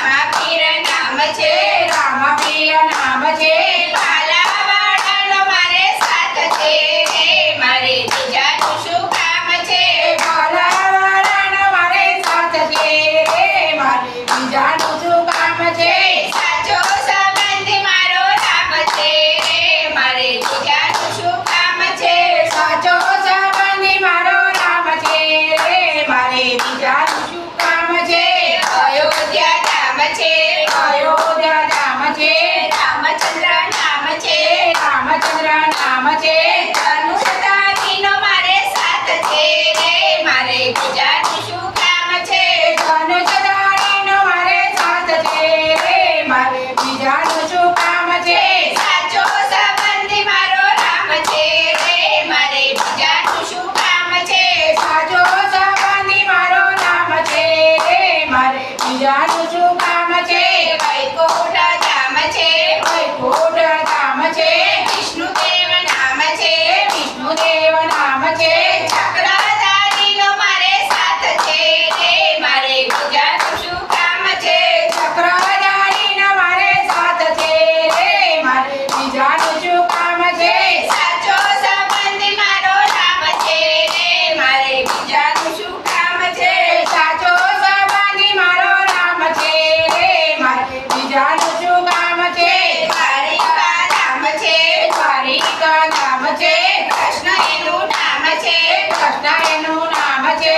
રામ પ્રિય નામ છે રામ પ્રિય નામ છે నామచే కృష్ణ ఎను నామచే కృష్ణ ఎను నామచే.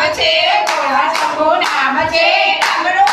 નામ છે ભોળા શંભુ નામ છે ડાંગડો